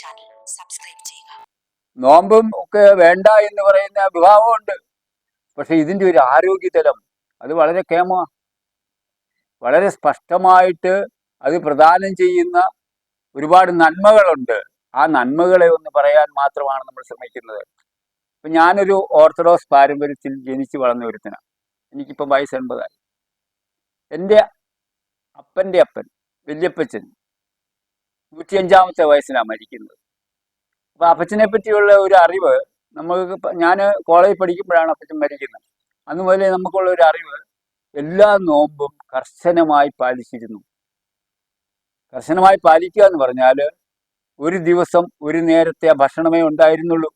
Channel subscribe ചെയ്യുക. നോമ്പും ഒക്കെ വേണ്ട എന്ന് പറയുന്ന വിഭാഗമുണ്ട്. പക്ഷെ ഇതിന്റെ ഒരു ആരോഗ്യതലം അത് വളരെ കേമ വളരെ സ്പഷ്ടമായിട്ട് അത് പ്രദാനം ചെയ്യുന്ന ഒരുപാട് നന്മകളുണ്ട്. ആ നന്മകളെ ഒന്ന് പറയാൻ മാത്രമാണ് നമ്മൾ ശ്രമിക്കുന്നത്. ഇപ്പം ഞാനൊരു ഓർത്തഡോക്സ് പാരമ്പര്യത്തിൽ ജനിച്ചു വളർന്ന ഒരുത്തനാണ് എനിക്കിപ്പം വയസ്സ് എൺപതായി എന്റെ അപ്പന്റെ അപ്പൻ വല്യപ്പച്ചൻ നൂറ്റിയഞ്ചാമത്തെ വയസ്സിലാണ് മരിക്കുന്നത്. അപ്പൊ അപ്പച്ചനെ പറ്റിയുള്ള ഒരു അറിവ് നമുക്ക് ഞാൻ കോളേജിൽ പഠിക്കുമ്പോഴാണ് അപ്പച്ചൻ മരിക്കുന്നത്. അന്ന് മുതലേ നമുക്കുള്ള ഒരു അറിവ് എല്ലാ നോമ്പും കർശനമായി പാലിച്ചിരുന്നു. കർശനമായി പാലിക്കുക എന്ന് പറഞ്ഞാൽ ഒരു ദിവസം ഒരു നേരത്തെ ഭക്ഷണമേ ഉണ്ടായിരുന്നുള്ളൂ.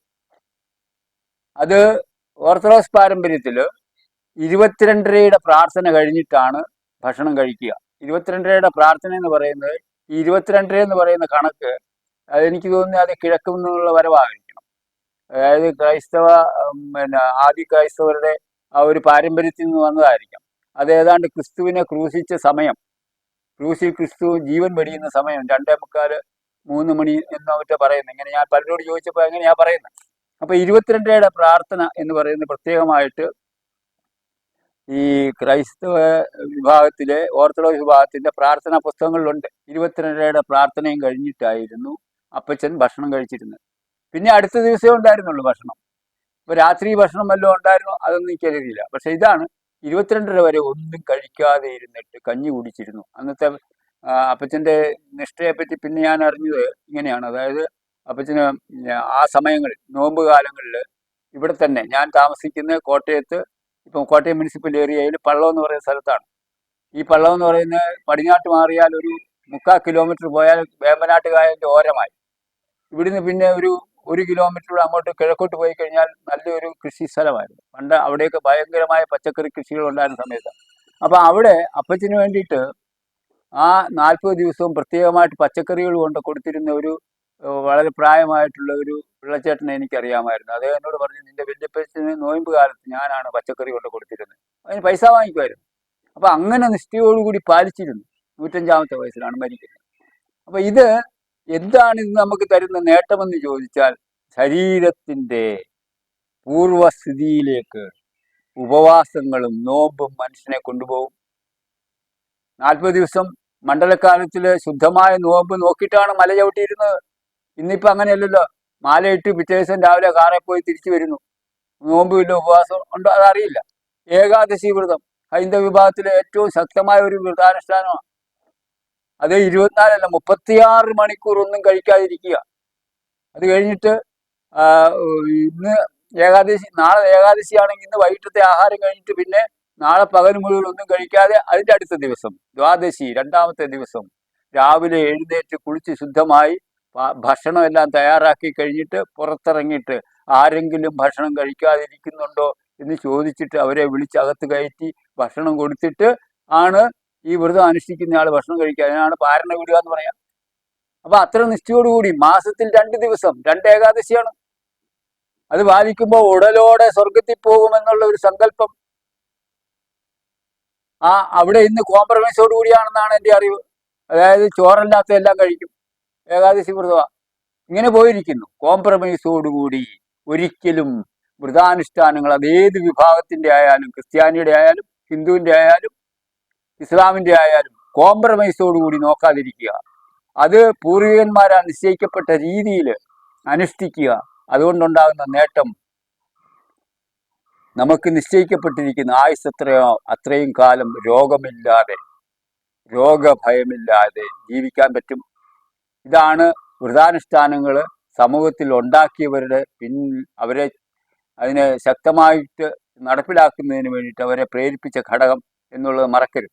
അത് ഓർത്തഡോക്സ് പാരമ്പര്യത്തിൽ ഇരുപത്തിരണ്ടരയുടെ പ്രാർത്ഥന കഴിഞ്ഞിട്ടാണ് ഭക്ഷണം കഴിക്കുക. ഇരുപത്തിരണ്ടരയുടെ പ്രാർത്ഥന എന്ന് പറയുന്നത് ഈ ഇരുപത്തിരണ്ടര എന്ന് പറയുന്ന കണക്ക് അതെനിക്ക് തോന്നുന്നു അത് കിഴക്കും നിന്നുള്ള വരവായിരിക്കണം. അതായത് ക്രൈസ്തവ പിന്നെ ആദ്യ ക്രൈസ്തവരുടെ ആ ഒരു പാരമ്പര്യത്തിൽ നിന്ന് വന്നതായിരിക്കാം. അത് ഏതാണ്ട് ക്രിസ്തുവിനെ ക്രൂശിച്ച സമയം ക്രൂശിൽ ക്രിസ്തു ജീവൻ വെടിയുന്ന സമയം രണ്ടേ മുക്കാൽ മൂന്ന് മണി എന്ന് മറ്റോ പറയുന്നത് ഇങ്ങനെ ഞാൻ പലരോട് ചോദിച്ചപ്പോൾ എങ്ങനെയാ പറയുന്നത്? അപ്പൊ ഇരുപത്തിരണ്ടരയുടെ പ്രാർത്ഥന എന്ന് പറയുന്നത് പ്രത്യേകമായിട്ട് ഈ ക്രൈസ്തവ വിഭാഗത്തിലെ ഓർത്തഡോക്സ് വിഭാഗത്തിന്റെ പ്രാർത്ഥനാ പുസ്തകങ്ങളിലുണ്ട്. ഇരുപത്തിരണ്ടരയുടെ പ്രാർത്ഥനയും കഴിഞ്ഞിട്ടായിരുന്നു അപ്പച്ചൻ ഭക്ഷണം കഴിച്ചിരുന്നത്. പിന്നെ അടുത്ത ദിവസമേ ഉണ്ടായിരുന്നുള്ളൂ ഭക്ഷണം. ഇപ്പൊ രാത്രി ഭക്ഷണം വല്ലതും ഉണ്ടായിരുന്നോ? അതൊന്നും എനിക്കറിയില്ല പക്ഷെ ഇതാണ് ഇരുപത്തിരണ്ടര വരെ ഒന്നും കഴിക്കാതെ ഇരുന്നിട്ട് കഞ്ഞി കുടിച്ചിരുന്നു. അന്നത്തെ നിഷ്ഠയെ പറ്റി പിന്നെ ഞാൻ അറിഞ്ഞത് ഇങ്ങനെയാണ്. അതായത് അപ്പച്ചന് ആ സമയങ്ങളിൽ നോമ്പ് കാലങ്ങളിൽ ഇവിടെ തന്നെ ഞാൻ താമസിക്കുന്ന കോട്ടയത്ത് ഇപ്പം കോട്ടയം മുനിസിപ്പൽ ഏരിയയിൽ പള്ളം എന്ന് പറയുന്ന സ്ഥലത്താണ്. ഈ പള്ളം എന്ന് പറയുന്ന പടിഞ്ഞാട്ട് മാറിയാൽ ഒരു മുക്കാൽ കിലോമീറ്റർ പോയാൽ വേമ്പനാട്ട് കായലിന്റെ ഓരമായി. ഇവിടുന്ന് പിന്നെ ഒരു ഒരു കിലോമീറ്റർ അങ്ങോട്ട് കിഴക്കോട്ട് പോയി കഴിഞ്ഞാൽ നല്ലൊരു കൃഷി സ്ഥലമായിരുന്നു. പണ്ട് അവിടെയൊക്കെ ഭയങ്കരമായ പച്ചക്കറി കൃഷികൾ ഉണ്ടായിരുന്ന സമയത്ത്. അപ്പം അവിടെ അപ്പച്ചന് വേണ്ടിയിട്ട് ആ നാൽപ്പത് ദിവസവും പ്രത്യേകമായിട്ട് പച്ചക്കറികൾ കൊണ്ട് കൊടുത്തിരുന്ന ഒരു വളരെ പ്രായമായിട്ടുള്ള ഒരു പിള്ളച്ചേട്ടനെ എനിക്കറിയാമായിരുന്നു. അദ്ദേഹം എന്നോട് പറഞ്ഞു നിന്റെ വല്യപ്പച്ചന് നോയമ്പ് കാലത്ത് ഞാനാണ് പച്ചക്കറി കൊണ്ട് കൊടുത്തിരുന്നത്. അതിന് പൈസ വാങ്ങിക്കുമായിരുന്നു. അപ്പൊ അങ്ങനെ നിഷ്ഠയോടുകൂടി പാലിച്ചിരുന്നു. നൂറ്റഞ്ചാമത്തെ വയസ്സിലാണ് മരിക്കുന്നത്. അപ്പൊ ഇത് എന്താണ് ഇത് നമുക്ക് തരുന്ന നേട്ടമെന്ന് ചോദിച്ചാൽ ശരീരത്തിന്റെ പൂർവസ്ഥിതിയിലേക്ക് ഉപവാസങ്ങളും നോമ്പും മനുഷ്യനെ കൊണ്ടുപോകും. നാൽപ്പത് ദിവസം മണ്ഡലക്കാലത്തിൽ ശുദ്ധമായ നോമ്പ് നോക്കിയിട്ടാണ് മല ചവിട്ടിയിരുന്നത്. ഇന്നിപ്പോ അങ്ങനെയല്ലല്ലോ. മാലയിട്ട് പിറ്റേ ദിവസം രാവിലെ കാറെ പോയി തിരിച്ചു വരുന്നു. നോമ്പില്ല ഉപവാസം ഉണ്ടോ അതറിയില്ല. ഏകാദശി വ്രതം. ഹൈന്ദവ വിഭാഗത്തിലെ ഏറ്റവും ശക്തമായ ഒരു വ്രതാനുഷ്ഠാനമാണ്. അത് ഇരുപത്തിനാലല്ല മുപ്പത്തിയാറ് മണിക്കൂർ ഒന്നും കഴിക്കാതിരിക്കുക. അത് കഴിഞ്ഞിട്ട് ഇന്ന് ഏകാദശി നാളെ ഏകാദശിയാണെങ്കിൽ ഇന്ന് വൈകിട്ടത്തെ ആഹാരം കഴിഞ്ഞിട്ട് പിന്നെ നാളെ പകൽ മുഴുവൻ ഒന്നും കഴിക്കാതെ അതിന്റെ അടുത്ത ദിവസം ദ്വാദശി രണ്ടാമത്തെ ദിവസം രാവിലെ എഴുന്നേറ്റ് കുളിച്ച് ശുദ്ധമായി ഭ- ഭക്ഷണം എല്ലാം തയ്യാറാക്കി കഴിഞ്ഞിട്ട് പുറത്തിറങ്ങിയിട്ട് ആരെങ്കിലും ഭക്ഷണം കഴിക്കാതിരിക്കുന്നുണ്ടോ എന്ന് ചോദിച്ചിട്ട് അവരെ വിളിച്ച് അകത്ത് കയറ്റി ഭക്ഷണം കൊടുത്തിട്ട് ആണ് ഈ വ്രതം അനുഷ്ഠിക്കുന്ന ആൾ ഭക്ഷണം കഴിക്കുക അതിനാണ് പാരണ വിടുക എന്ന് പറയാം. അപ്പൊ അത്ര നിഷ്ഠയോടുകൂടി മാസത്തിൽ രണ്ട് ദിവസം രണ്ട് ഏകാദശിയാണ്. അത് ബാധിക്കുമ്പോൾ ഉടലോടെ സ്വർഗത്തിൽ പോകുമെന്നുള്ള ഒരു സങ്കല്പം. ആ അവിടെ ഇന്ന് കോംപ്രമൈസോട് കൂടിയാണെന്നാണ് എന്റെ അറിവ്. അതായത് ചോറല്ലാത്ത എല്ലാം കഴിക്കും. ഏകാദശി വ്രതമാ ഇങ്ങനെ പോയിരിക്കുന്നു. കോംപ്രമൈസോടുകൂടി ഒരിക്കലും വ്രതാനുഷ്ഠാനങ്ങൾ അത് ഏത് വിഭാഗത്തിന്റെ ആയാലും ക്രിസ്ത്യാനിയുടെ ആയാലും ഹിന്ദുവിന്റെ ആയാലും ഇസ്ലാമിന്റെ ആയാലും കോംപ്രമൈസോടുകൂടി നോക്കാതിരിക്കുക. അത് പൂർവികന്മാരാൽ നിശ്ചയിക്കപ്പെട്ട രീതിയിൽ അനുഷ്ഠിക്കുക. അതുകൊണ്ടുണ്ടാകുന്ന നേട്ടം നമുക്ക് നിശ്ചയിക്കപ്പെട്ടിരിക്കുന്ന ആയുസ് എത്രയോ അത്രയും കാലം രോഗമില്ലാതെ രോഗഭയമില്ലാതെ ജീവിക്കാൻ പറ്റും. ഇതാണ് വ്രതാനുഷ്ഠാനങ്ങൾ സമൂഹത്തിൽ ഉണ്ടാക്കിയവരുടെ പിൻ അവരെ അതിനെ ശക്തമായിട്ട് നടപ്പിലാക്കുന്നതിന് വേണ്ടിയിട്ട് അവരെ പ്രേരിപ്പിച്ച ഘടകം എന്നുള്ളത് മറക്കരുത്.